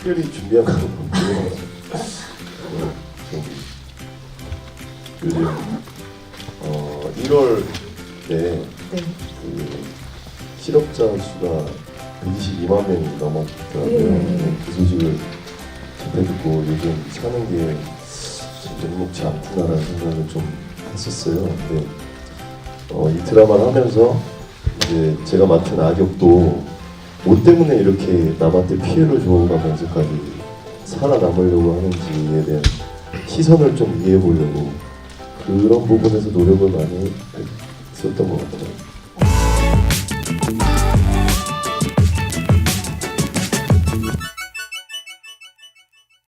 특별히 준비한 건 없고요. 요즘 어 1월 때 네. 그 실업자 수가 122만 명이 넘었더라고요. 네. 네, 그 소식을 접해 듣고 요즘 사는 게좀 녹록지 않구나라는 생각을 좀 했었어요. 근데 어, 이 드라마를 하면서 이제 제가 맡은 악역도 뭐 때문에 이렇게 남한테 피해를 줘가면서까지 살아남으려고 하는지에 대한 시선을 좀 이해해 보려고 그런 부분에서 노력을 많이 했었던 것 같아요.